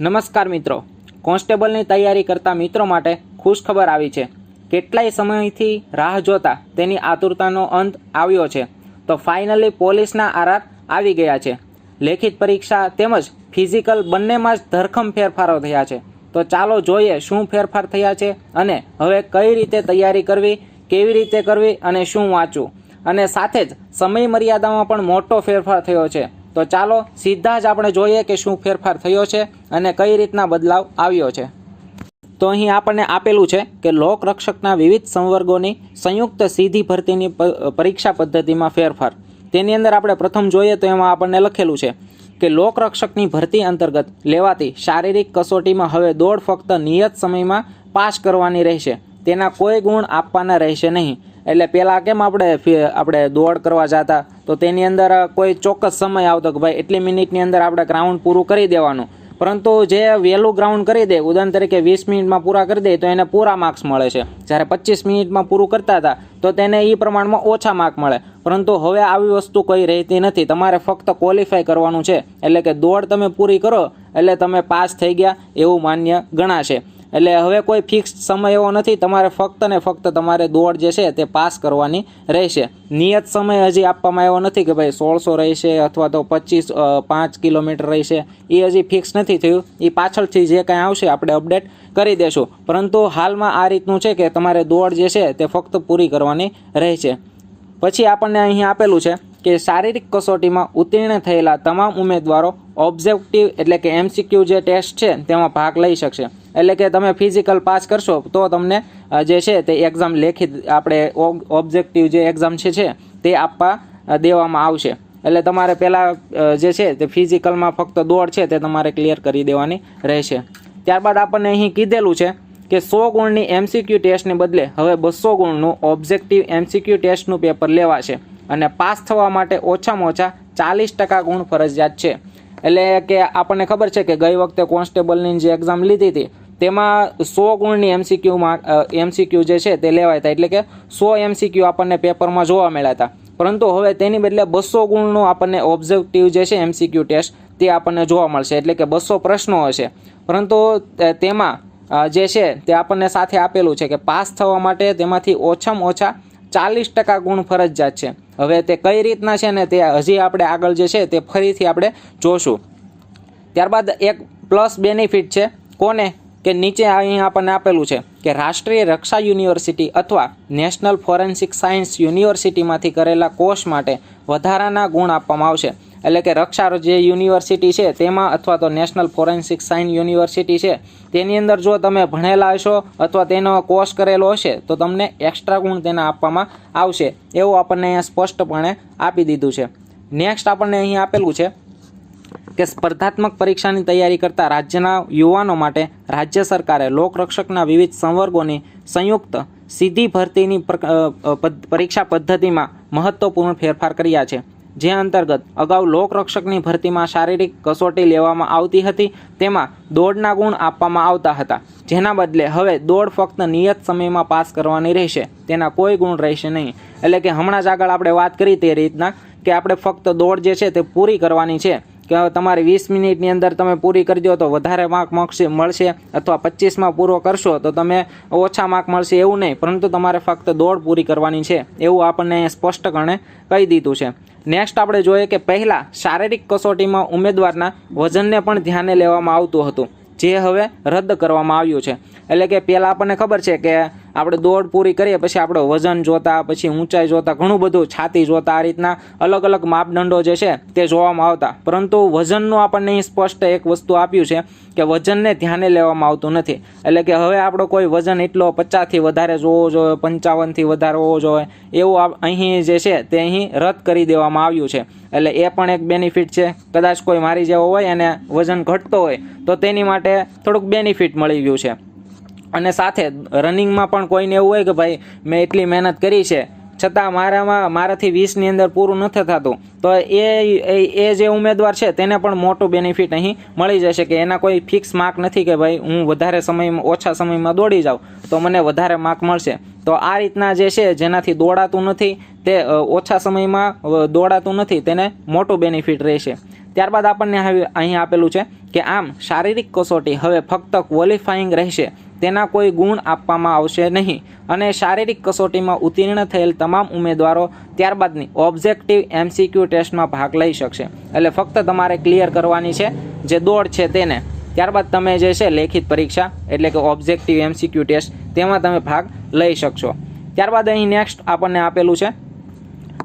નમસ્કાર મિત્રો. કોન્સ્ટેબલની તૈયારી કરતા મિત્રો માટે ખુશખબર આવી છે. કેટલાય સમયથી રાહ જોતા તેની આતુરતાનો અંત આવ્યો છે. તો ફાઇનલી પોલીસના આરાર આવી ગયા છે. લેખિત પરીક્ષા તેમજ ફિઝિકલ બંનેમાં જ ધરખમ ફેરફારો થયા છે. તો ચાલો જોઈએ શું ફેરફાર થયા છે અને હવે કઈ રીતે તૈયારી કરવી, કેવી રીતે કરવી અને શું વાંચવું. અને સાથે જ સમય મર્યાદામાં પણ મોટો ફેરફાર થયો છે. તો ચાલો સીધા જ આપણે જોઈએ કે શું ફેરફાર થયો છે અને કઈ રીતના બદલાવ આવ્યો છે. તો અહીં આપણને આપેલું છે કે લોક રક્ષકના વિવિધ સંવર્ગોની સંયુક્ત સીધી ભરતીની પરીક્ષા પદ્ધતિમાં ફેરફાર. તેની અંદર આપણે પ્રથમ જોઈએ તો એમાં આપણને લખેલું છે કે લોકરક્ષકની ભરતી અંતર્ગત લેવાતી શારીરિક કસોટીમાં હવે દોડ ફક્ત નિયત સમયમાં પાસ કરવાની રહેશે. તેના કોઈ ગુણ આપવાના રહેશે નહીં. એટલે પહેલાં કેમ આપણે આપણે દોડ કરવા જતા? તો તેની અંદર કોઈ ચોક્કસ સમય આવતો કે ભાઈ એટલી મિનિટની અંદર આપણે ગ્રાઉન્ડ પૂરું કરી દેવાનું. પરંતુ જે વહેલું ગ્રાઉન્ડ કરી દે, ઉદાહરણ તરીકે વીસ મિનિટમાં પૂરા કરી દે, તો એને પૂરા માર્ક્સ મળે છે. જ્યારે પચીસ મિનિટમાં પૂરું કરતા હતા, તો તેને એ પ્રમાણમાં ઓછા માર્ક મળે. પરંતુ હવે આવી વસ્તુ કોઈ રહેતી નથી. તમારે ફક્ત ક્વોલિફાય કરવાનું છે. એટલે કે દોડ તમે પૂરી કરો, એટલે તમે પાસ થઈ ગયા, એવું માન્ય ગણાશે. એટલે હવે કોઈ ફિક્સ સમય એવો નથી. તમારે ફક્ત ને ફક્ત તમારે દોડ જે છે તે પાસ કરવાની રહેશે. નિયત સમય હજી આપવામાં આવ્યો નથી કે ભાઈ સોળસો રહેશે અથવા તો પચીસ પાંચ કિલોમીટર રહેશે. એ હજી ફિક્સ નથી થયું. એ પાછળથી જે કાંઈ આવશે આપણે અપડેટ કરી દેશું. પરંતુ હાલમાં આ રીતનું છે કે તમારે દોડ જે છે તે ફક્ત પૂરી કરવાની રહેશે. પછી આપણને અહીં આપેલું છે કે શારીરિક કસોટીમાં ઉત્તીર્ણ થયેલા તમામ ઉમેદવારો ઓબ્જેક્ટિવ એટલે કે એમસીક્યુ જે ટેસ્ટ છે તેમાં ભાગ લઈ શકશે. એટલે કે તમે ફિઝિકલ પાસ કરશો, તો તમને જે છે તે એક્ઝામ લેખિત આપણે ઓબ્જેક્ટિવ જે એક્ઝામ છે છે, તે આપવા દેવામાં આવશે. એટલે તમારે પહેલાં જે છે તે ફિઝિકલમાં ફક્ત દોડ છે તે તમારે ક્લિયર કરી દેવાની રહેશે. ત્યારબાદ આપણને અહીં કીધેલું છે કે સો ગુણની એમસીક્યુ ટેસ્ટને બદલે હવે બસો ગુણનું ઓબ્જેક્ટિવ એમસીક્યુ ટેસ્ટનું પેપર લેવાશે. અને પાસ થવા માટે ઓછામાં ઓછા ચાલીસ ટકા ગુણ ફરજિયાત છે. એટલે કે આપણને ખબર છે કે ગઈ વખતે કોન્સ્ટેબલની જે એક્ઝામ લીધી હતી તેમાં સો ગુણની એમસીક્યુમાં એમસીક્યુ જે છે તે લેવાય હતા એટલે કે સો એમસીક્યુ આપણને પેપરમાં જોવા મળ્યા હતા પરંતુ હવે તેની બદલે બસો ગુણનું આપણને ઓબ્જેક્ટિવ જે છે એમસીક્યુ ટેસ્ટ તે આપણને જોવા મળશે. એટલે કે બસો પ્રશ્નો હશે. પરંતુ તેમાં જે છે તે આપણને સાથે આપેલું છે કે પાસ થવા માટે તેમાંથી ઓછામાં ઓછા ચાલીસ ટકા ગુણ ફરજિયાત છે. હવે તે કઈ રીતના છે ને તે હજી આપણે આગળ જે છે તે ફરીથી આપણે જોશું. ત્યારબાદ એક પ્લસ બેનિફિટ છે. કોને? કે નીચે અહીં આપણને આપેલું છે કે રાષ્ટ્રીય રક્ષા યુનિવર્સિટી અથવા નેશનલ ફોરેન્સિક સાયન્સ યુનિવર્સિટીમાંથી કરેલા કોર્સ માટે વધારાના ગુણ આપવામાં આવશે. એટલે કે રક્ષા જે યુનિવર્સિટી છે તેમાં અથવા તો નેશનલ ફોરેન્સિક સાયન્સ યુનિવર્સિટી છે, તેની અંદર જો તમે ભણેલા હશો અથવા તેનો કોર્સ કરેલો હશે, તો તમને એક્સ્ટ્રા ગુણ તેના આપવામાં આવશે. એવું આપણને અહીંયા સ્પષ્ટપણે આપી દીધું છે. નેક્સ્ટ આપણને અહીં આપેલું છે કે સ્પર્ધાત્મક પરીક્ષાની તૈયારી કરતા રાજ્યના યુવાનો માટે રાજ્ય સરકારે લોકરક્ષકના વિવિધ સંવર્ગોની સંયુક્ત સીધી ભરતીની પરીક્ષા પદ્ધતિમાં મહત્વપૂર્ણ ફેરફાર કર્યા છે. જે અંતર્ગત અગાઉ લોકરક્ષકની ભરતીમાં શારીરિક કસોટી લેવામાં આવતી હતી, તેમાં દોડના ગુણ આપવામાં આવતા હતા. જેના બદલે હવે દોડ ફક્ત નિયત સમયમાં પાસ કરવાની રહેશે. તેના કોઈ ગુણ રહેશે નહીં. એટલે કે હમણાં જ આગળ આપણે વાત કરી તે રીતના કે આપણે ફક્ત દોડ જે છે તે પૂરી કરવાની છે. કે તમારે વીસ મિનિટની અંદર તમે પૂરી કરી દો તો વધારે માર્ક મળશે મળશે અથવા પચીસમાં પૂરો કરશો તો તમે ઓછા માર્ક મળશે એવું નહીં, પરંતુ તમારે ફક્ત દોડ પૂરી કરવાની છે એવું આપણને સ્પષ્ટપણે કહી દીધું છે. નેક્સ્ટ આપણે જોઈએ કે પહેલાં શારીરિક કસોટીમાં ઉમેદવારના વજનને પણ ધ્યાને લેવામાં આવતું હતું, જે હવે રદ કરવામાં આવ્યું છે. એટલે કે પહેલાં આપણને ખબર છે કે આપણે દોડ પૂરી કરીએ, પછી આપણે વજન જોતા, પછી ઊંચાઈ જોતા, ઘણું બધું છાતી જોતા, આ રીતના અલગ અલગ માપદંડો જે છે તે જોવામાં આવતા. પરંતુ વજનનું આપણને સ્પષ્ટ એક વસ્તુ આપ્યું છે કે વજનને ધ્યાને લેવામાં આવતું નથી. એટલે કે હવે આપણો કોઈ વજન એટલો પચાસથી વધારે જોવો જોઈએ, પંચાવનથી વધારે હોવો જોઈએ, એવું અહીં જે છે તે અહીં રદ કરી દેવામાં આવ્યું છે. એટલે એ પણ એક બેનિફિટ છે. કદાચ કોઈ મારી જેવો હોય અને વજન ઘટતો હોય, તો તેની માટે થોડુંક બેનિફિટ મળી ગયું છે. અને સાથે રનિંગમાં પણ કોઈને એવું હોય કે ભાઈ, મેં એટલી મહેનત કરી છે, છતાં મારામાં, મારાથી વીસની અંદર પૂરું નથી થતું તો એ, એ- જે ઉમેદવાર છે, તેને પણ મોટું બેનિફિટ અહીં મળી જશે કે એના કોઈ ફિક્સ માર્ક નથી કે ભાઈ, હું વધારે સમયમાં, ઓછા સમયમાં દોડી જાઉં, તો મને વધારે માર્ક મળશે. તો આ રીતના જે છે, જેનાથી દોડાતું નથી, તે ઓછા સમયમાં દોડાતું નથી, તેને મોટું બેનિફિટ રહેશે. ત્યારબાદ આપણને અહીં આપેલું છે કે આમ શારીરિક કસોટી હવે ફક્ત ક્વોલિફાઈંગ રહેશે. તેના કોઈ ગુણ આપવામાં આવશે નહીં. અને શારીરિક કસોટીમાં ઉત્તીર્ણ થયેલ તમામ ઉમેદવારો ત્યારબાદની ઓબ્જેક્ટિવ એમસીક્યુ ટેસ્ટમાં ભાગ લઈ શકશે. એટલે ફક્ત તમારે ક્લિયર કરવાની છે જે દોડ છે તેને. ત્યારબાદ તમે જે છે લેખિત પરીક્ષા, એટલે કે ઓબ્જેક્ટિવ એમસીક્યુ ટેસ્ટ, તેમાં તમે ભાગ લઈ શકશો. ત્યારબાદ અહીં નેક્સ્ટ આપણને આપેલું છે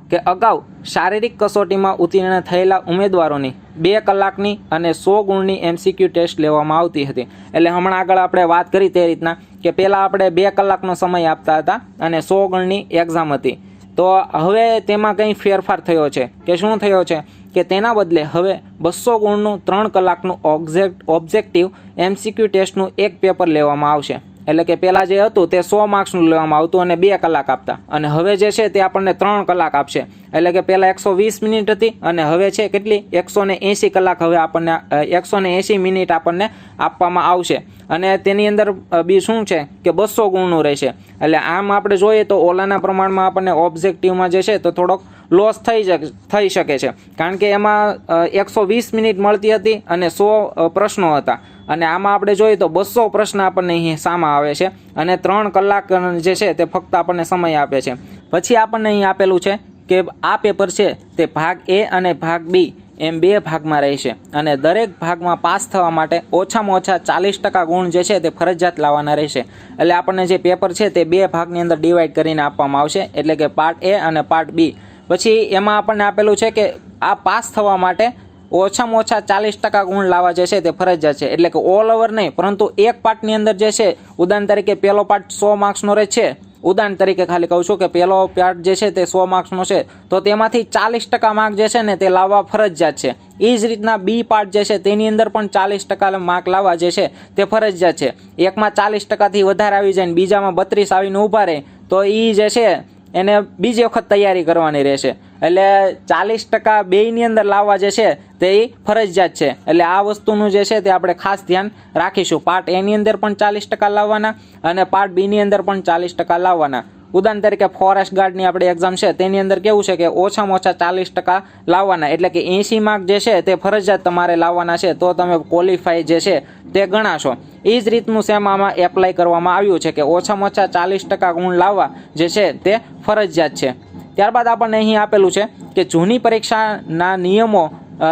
કે અગાઉ શારીરિક કસોટીમાં ઉત્તીર્ણ થયેલા ઉમેદવારોની બે કલાકની અને સો ગુણની એમસીક્યુ ટેસ્ટ લેવામાં આવતી હતી. એટલે હમણાં આગળ આપણે વાત કરી તે રીતના કે પહેલાં આપણે બે કલાકનો સમય આપતા હતા અને સો ગુણની એક્ઝામ હતી. તો હવે તેમાં કંઈ ફેરફાર થયો છે? કે શું થયો છે? કે તેના બદલે હવે બસો ગુણનું ત્રણ કલાકનું ઓબ્જેક્ટ ઓબ્જેક્ટિવ એમસીક્યુ ટેસ્ટનું એક પેપર લેવામાં આવશે. એટલે કે પહેલાં જે હતું તે સો માર્ક્સનું લેવામાં આવતું અને બે કલાક આપતા. અને હવે જે છે તે આપણને ત્રણ કલાક આપશે. એટલે કે પહેલાં એકસો વીસ મિનિટ હતી અને હવે છે કેટલી? એકસો એંસી કલાક હવે આપણને એકસો એંસી મિનિટ આપણને આપવામાં આવશે. અને તેની અંદર બી શું છે કે બસો ગુણનું રહેશે. એટલે આમ આપણે જોઈએ તો ઓલાના પ્રમાણમાં આપણને ઓબ્જેક્ટિવમાં જે છે તો થોડોક લોસ થઈ થઈ શકે છે. કારણ કે એમાં એકસો વીસ મિનિટ મળતી હતી અને સો પ્રશ્નો હતા. અને આમાં આપણે જોઈએ તો બસો પ્રશ્ન આપણને અહીં સામા આવે છે અને ત્રણ કલાક જે છે તે ફક્ત આપણને સમય આપે છે. પછી આપણને અહીં આપેલું છે કે આ પેપર છે તે ભાગ એ અને ભાગ બી એમ બે ભાગમાં રહેશે. અને દરેક ભાગમાં પાસ થવા માટે ઓછામાં ઓછા ચાલીસ ટકા ગુણ જે છે તે ફરજિયાત લાવવાના રહેશે. એટલે આપણને જે પેપર છે તે બે ભાગની અંદર ડિવાઈડ કરીને આપવામાં આવશે. એટલે કે પાર્ટ એ અને પાર્ટ બી પછી એમાં આપણને આપેલું છે કે આ પાસ થવા માટે ઓછામાં ઓછા ચાલીસ ટકા ગુણ લાવવા જે છે તે ફરજિયાત છે. એટલે કે ઓલ ઓવર નહીં, પરંતુ એક પાર્ટની અંદર જે છે, ઉદાહરણ તરીકે પહેલો પાર્ટ સો માર્ક્સનો રહે છે. ઉદાહરણ તરીકે ખાલી કહું છું કે પહેલો પાર્ટ જે છે તે સો માર્ક્સનો છે. તો તેમાંથી ચાલીસ ટકા માર્ક જે છે ને તે લાવવા ફરજિયાત છે. એ જ રીતના બી પાર્ટ જે છે તેની અંદર પણ ચાલીસ ટકા માર્ક લાવવા જે છે તે ફરજિયાત છે. એકમાં ચાલીસ ટકાથી વધારે આવી જાય ને બીજામાં બત્રીસ આવીને ઊભા રહે, તો એ જે છે એને બીજી વખત તૈયારી કરવાની રહેશે. એટલે ચાલીસ ટકા બેયની અંદર લાવવા જે છે તે ફરજિયાત છે. એટલે આ વસ્તુનું જે છે તે આપણે ખાસ ધ્યાન રાખીશું. પાર્ટ એની અંદર પણ ચાલીસ ટકા લાવવાના અને પાર્ટ બીની અંદર પણ ચાલીસ ટકા લાવવાના. ઉદાહરણ તરીકે ફોરેસ્ટ ગાર્ડની આપણે એક્ઝામ છે, તેની અંદર કેવું છે કે ઓછામાં ઓછા ચાલીસ ટકા લાવવાના. એટલે કે એંસી માર્ક જે છે તે ફરજિયાત તમારે લાવવાના છે, તો તમે ક્વોલિફાય જે છે તે ગણાશો. એ જ રીતનું સેમ આમાં એપ્લાય કરવામાં આવ્યું છે કે ઓછામાં ઓછા ચાલીસ ટકા ગુણ લાવવા જે છે તે ફરજિયાત છે. ત્યારબાદ આપણને અહીં આપેલું છે કે જૂની પરીક્ષાના નિયમો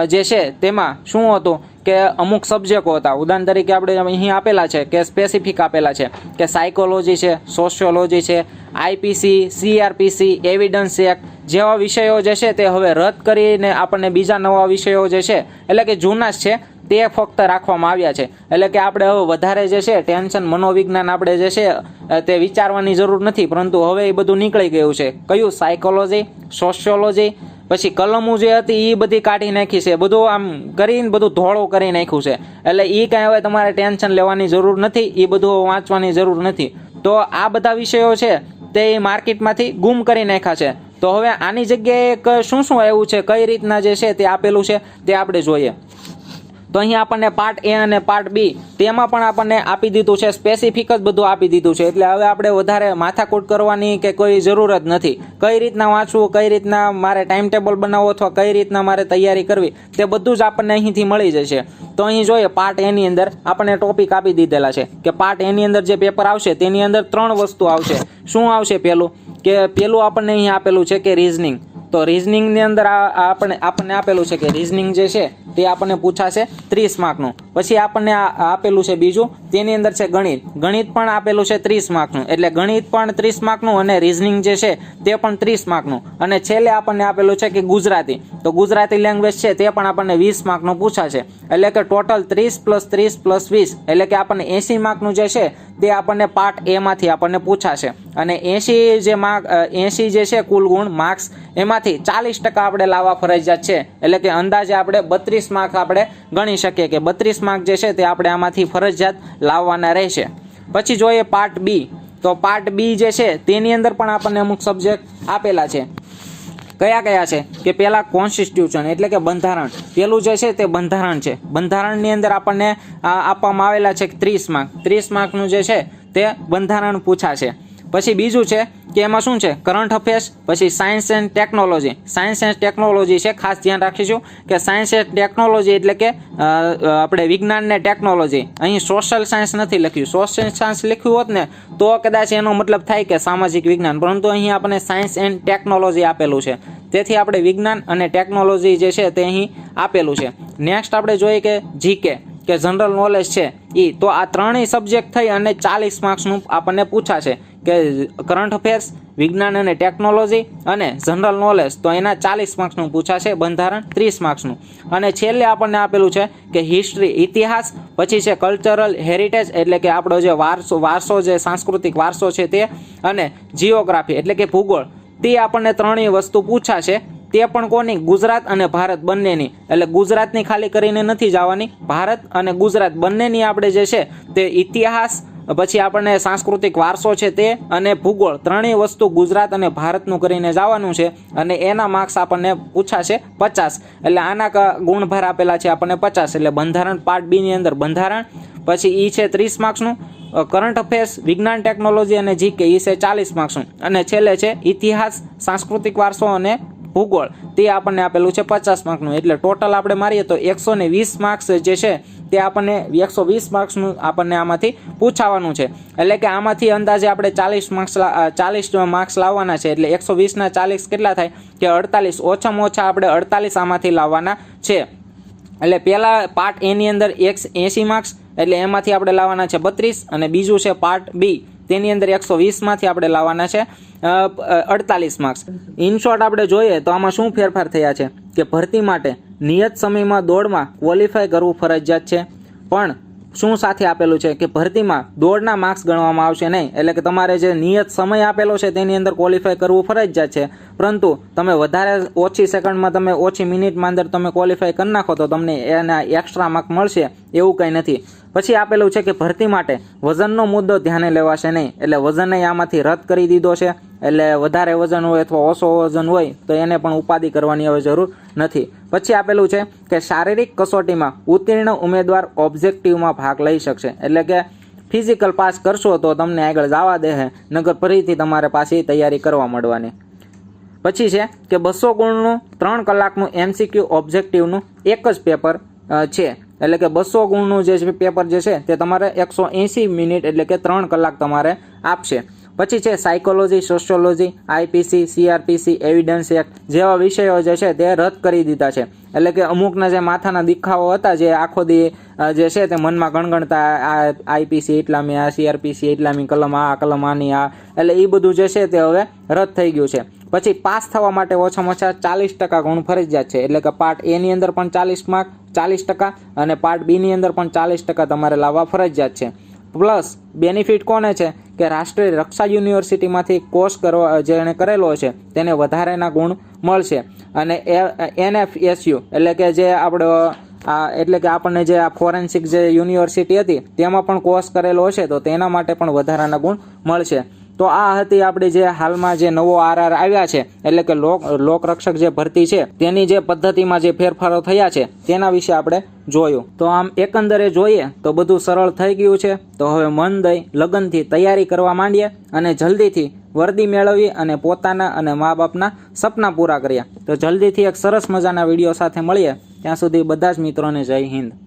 જે છે તેમાં શું હતું? કે અમુક સબ્જેક્ટો હતા. ઉદાહરણ તરીકે આપણે અહીં આપેલા છે કે સ્પેસિફિક આપેલા છે કે સાયકોલોજી છે સોશિયોલોજી છે આઈપીસી સીઆરપીસી એવિડન્સ એક્ટ જેવા વિષયો જે છે તે હવે રદ કરીને આપણને બીજા નવા વિષયો જે છે, એટલે કે જૂના જ છે, તે ફક્ત રાખવામાં આવ્યા છે. એટલે કે આપણે હવે વધારે જે છે ટેન્શન, મનોવિજ્ઞાન આપણે જે છે તે વિચારવાની જરૂર નથી. પરંતુ હવે એ બધું નીકળી ગયું છે. કયું? સાયકોલોજી સોશિયોલોજી પછી કલમો જે હતી એ બધી કાઢી નાખી છે. બધું આમ કરીને બધું ધોળો કરી નાખ્યું છે. એટલે એ કાંઈ હવે તમારે ટેન્શન લેવાની જરૂર નથી. એ બધું વાંચવાની જરૂર નથી. તો આ બધા વિષયો છે તે માર્કેટમાંથી ગુમ કરી નાખ્યા છે. તો હવે આની જગ્યાએ શું શું આવ્યું છે? કઈ રીતના જે છે તે આપેલું છે તે આપણે જોઈએ. તો અહીં આપણને પાર્ટ એ અને પાર્ટ બી તેમાં પણ આપણને આપી દીધું છે. સ્પેસિફિક જ બધું આપી દીધું છે. એટલે હવે આપણે વધારે માથાકૂટ કરવાની કે કોઈ જરૂર જ નથી. કઈ રીતના વાંચવું, કઈ રીતના મારે ટાઈમ ટેબલ બનાવવો અથવા કઈ રીતના મારે તૈયારી કરવી, તે બધું જ આપણને અહીંથી મળી જશે. તો અહીં જોઈએ પાર્ટ એની અંદર આપણને ટોપિક આપી દીધેલા છે કે પાર્ટ એની અંદર જે પેપર આવશે, તેની અંદર ત્રણ વસ્તુ આવશે. શું આવશે પહેલું કે પેલું આપણને અહીં આપેલું છે કે રીઝનિંગ તો રિઝનિંગની અંદર આ આ આપણને આપેલું છે કે રિઝનિંગ જે છે તે આપણને પૂછાશે ત્રીસ માર્કનું પછી આપણને આપેલું છે બીજું, તેની અંદર છે ગણિત. ગણિત પણ આપેલું છે ત્રીસ માર્કનું એટલે ગણિત પણ ત્રીસ માર્કનું અને રિઝનિંગ જે છે તે પણ ત્રીસ માર્કનું અને છેલ્લે આપણને આપેલું છે કે ગુજરાતી. તો ગુજરાતી લેંગ્વેજ છે તે પણ આપણને વીસ માર્કનું પૂછાશે. એટલે કે ટોટલ ત્રીસ પ્લસ ત્રીસ પ્લસ વીસ. એટલે કે આપણને એંસી માર્કનું જે છે તે આપણને પાર્ટ એમાંથી આપણને પૂછાશે. અને એંસી જે માર્ક એંસી જે છે કુલ ગુણ માર્ક્સ એમાંથી ચાલીસ ટકા આપણે લાવવા ફરજિયાત છે. એટલે કે અંદાજે આપણે બત્રીસ માર્ક આપણે ગણી શકીએ કે બત્રીસ માર્ક જે છે તે આપણે આમાંથી ફરજિયાત લાવવાના રહેશે. પછી જોઈએ પાર્ટ બી. તો પાર્ટ બી જે છે તેની અંદર પણ આપણને અમુક સબ્જેક્ટ આપેલા છે. કયા કયા છે? કે પહેલાં કોન્સ્ટિટ્યુશન એટલે કે બંધારણ. પેલું જે છે તે બંધારણ છે. બંધારણની અંદર આપણને આપવામાં આવેલા છે ત્રીસ માર્ક. ત્રીસ માર્કનું જે છે તે બંધારણ પૂછાશે. પછી બીજું છે કે એમાં શું છે? કરંટ અફેર્સ પછી science and technology science and technology છે, ખાસ ધ્યાન રાખીશું કે સાયન્સ એન્ડ ટેકનોલોજી એટલે કે આપણે વિજ્ઞાન ને ટેકનોલોજી અહીં સોશિયલ સાયન્સ નથી લખ્યું. સોશિયલ સાયન્સ લખ્યું હોત ને, તો કદાચ એનો મતલબ થાય કે સામાજિક વિજ્ઞાન. પરંતુ અહીં આપણને સાયન્સ એન્ડ ટેકનોલોજી આપેલું છે. તેથી આપણે વિજ્ઞાન અને ટેકનોલોજી જે છે તે અહીં આપેલું છે. નેક્સ્ટ આપણે જોઈએ કે જીકે કે જનરલ નોલેજ છે એ તો આ ત્રણેય સબ્જેક્ટ થઈ અને ચાલીસ માર્ક્સનું આપણને પૂછાશે. કે કરંટ અફેર્સ વિજ્ઞાન અને ટેકનોલોજી અને જનરલ નોલેજ તો એના ચાલીસ માર્ક્સનું પૂછાશે, બંધારણ ત્રીસ માર્ક્સનું અને છેલ્લે આપણને આપેલું છે કે હિસ્ટ્રી ઇતિહાસ, પછી છે કલ્ચરલ હેરિટેજ એટલે કે આપણો જે વારસો વારસો જે સાંસ્કૃતિક વારસો છે તે, અને જીઓગ્રાફી એટલે કે ભૂગોળ. તે આપણને ત્રણેય વસ્તુ પૂછાશે. તે પણ કોની? ગુજરાત અને ભારત બંનેની. એટલે ગુજરાતની ખાલી કરીને નથી જવાની. ભારત અને ગુજરાત બંનેની આપણે જે છે તે ઇતિહાસ પછી આપણને સાંસ્કૃતિક વારસો છે તે અને ભૂગોળ, ત્રણેય વસ્તુ ગુજરાત અને ભારતનું કરીને જવાનું છે અને એના માર્ક્સ આપણને પૂછાશે પચાસ. એટલે આના ગુણભાર આપેલા છે આપણને પચાસ. એટલે બંધારણ પાર્ટ બીની અંદર બંધારણ, પછી ઈ છે ત્રીસ માર્ક્સનું કરંટ અફેર્સ વિજ્ઞાન ટેકનોલોજી અને જીકે ઈ છે ચાલીસ માર્ક્સનું અને છેલ્લે છે ઇતિહાસ, સાંસ્કૃતિક વારસો અને ભૂગોળ. તે આપણને આપેલું છે પચાસ માર્કનું. એટલે ટોટલ આપણે મારીએ તો એકસો ને વીસ માર્ક્સ જે છે, તે આપણને એકસો વીસ માર્ક્સનું આપણને આમાંથી પૂછાવાનું છે. એટલે કે આમાંથી અંદાજે આપણે ચાલીસ માર્ક્સ ચાલીસ માર્ક્સ લાવવાના છે. એટલે એકસો વીસના ચાલીસ કેટલા થાય? કે અડતાલીસ. ઓછામાં ઓછા આપણે અડતાલીસ આમાંથી લાવવાના છે. એટલે પહેલા પાર્ટ એની અંદર એક એંસી માર્ક્સ, એટલે એમાંથી આપણે લાવવાના છે બત્રીસ. અને બીજું છે પાર્ટ બી તેની અંદર એકસો વીસમાંથી આપણે લાવવાના છે. અડતાલીસ માર્ક્સ ઇન શોર્ટ આપણે જોઈએ તો આમાં શું ફેરફાર થયા છે કે ભરતી માટે નિયત સમયમાં દોડમાં ક્વોલિફાય કરવું ફરજિયાત છે. પણ શું સાથે આપેલું છે કે ભરતીમાં દોડના માર્ક્સ ગણવામાં આવશે નહીં? એટલે કે તમારે જે નિયત સમય આપેલો છે તેની અંદર ક્વોલિફાય કરવું ફરજિયાત છે. પરંતુ તમે વધારે ઓછી સેકન્ડમાં તમે ઓછી મિનિટમાં અંદર તમે ક્વોલિફાય કરી નાખો તો તમને એના એક્સ્ટ્રા માર્ક મળશે, એવું કંઈ નથી. પછી આપેલું છે કે ભરતી માટે વજનનો મુદ્દો ધ્યાને લેવાશે નહીં. એટલે વજનને આમાંથી રદ કરી દીધો છે. એટલે વધારે વજન હોય અથવા ઓછો વજન હોય તો એને પણ ઉપાધિ કરવાની હવે જરૂર નથી. પછી આપેલું છે કે શારીરિક કસોટીમાં ઉત્તીર્ણ ઉમેદવાર ઓબ્જેક્ટિવમાં ભાગ લઈ શકશે. એટલે કે ફિઝિકલ પાસ કરશો તો તમને આગળ જવા દે નગર ફરીથી તમારે પાછી તૈયારી કરવા મળવાની. પછી છે કે બસો ગુણનું ત્રણ કલાકનું એમસીક્યુ ઓબ્જેક્ટિવનું એક જ પેપર છે. એટલે કે બસો ગુણનું જે પેપર જે છે તે તમારે એકસો એંસી મિનિટ એટલે કે ત્રણ કલાક તમારે આપશે. પછી છે psychology sociology IPC CrPC evidence act જેવા વિષયો જે છે તે રદ કરી દીધા છે. એટલે કે અમુકના જે માથાના દેખાવો હતા જે આખો દી જે છે તે મનમાં ગણગણતા, આ આઈપીસી એટલામી આ સીઆરપીસી એટલામી કલમ આ કલમ આની, આ, એટલે એ બધું જે છે તે હવે રદ થઈ ગયું છે. પછી પાસ થવા માટે ઓછામાં ઓછા ચાલીસ ટકા ગુણ ફરજિયાત છે. એટલે કે પાર્ટ એની અંદર પણ ચાલીસ માર્ક, ચાલીસ ટકા અને પાર્ટ બીની અંદર પણ ચાલીસ ટકા તમારે લાવવા ફરજિયાત છે. પ્લસ બેનિફિટ કોને છે? કે રાષ્ટ્રીય રક્ષા યુનિવર્સિટીમાંથી કોર્સ કરવા જેણે કરેલો છે, તેને વધારેના ગુણ મળશે. અને એનએફએસયુ, એટલે કે જે આપણો, આ, એટલે કે આપણને જે આ ફોરેન્સિક જે યુનિવર્સિટી હતી, તેમાં પણ કોર્સ કરેલો હશે, તો તેના માટે પણ વધારાના ગુણ મળશે. તો આ હતી આપણી જે હાલમાં જે નવો આરઆર આવ્યા છે, એટલે કે લોક, લોકરક્ષક જે ભરતી છે, તેની જે પદ્ધતિમાં જે ફેરફારો થયા છે, તેના વિશે આપણે જોયું. તો આમ એકંદરે જોઈએ તો બધું સરળ થઈ ગયું છે. તો હવે મન દઈ લગનથી તૈયારી કરવા માંડીએ અને જલ્દીથી વર્દી મેળવી અને પોતાના અને મા બાપના સપના પૂરા કર્યા. તો જલ્દીથી એક સરસ મજાના વીડિયો સાથે મળીએ. ત્યાં સુધી બધા જ મિત્રોને જય હિન્દ.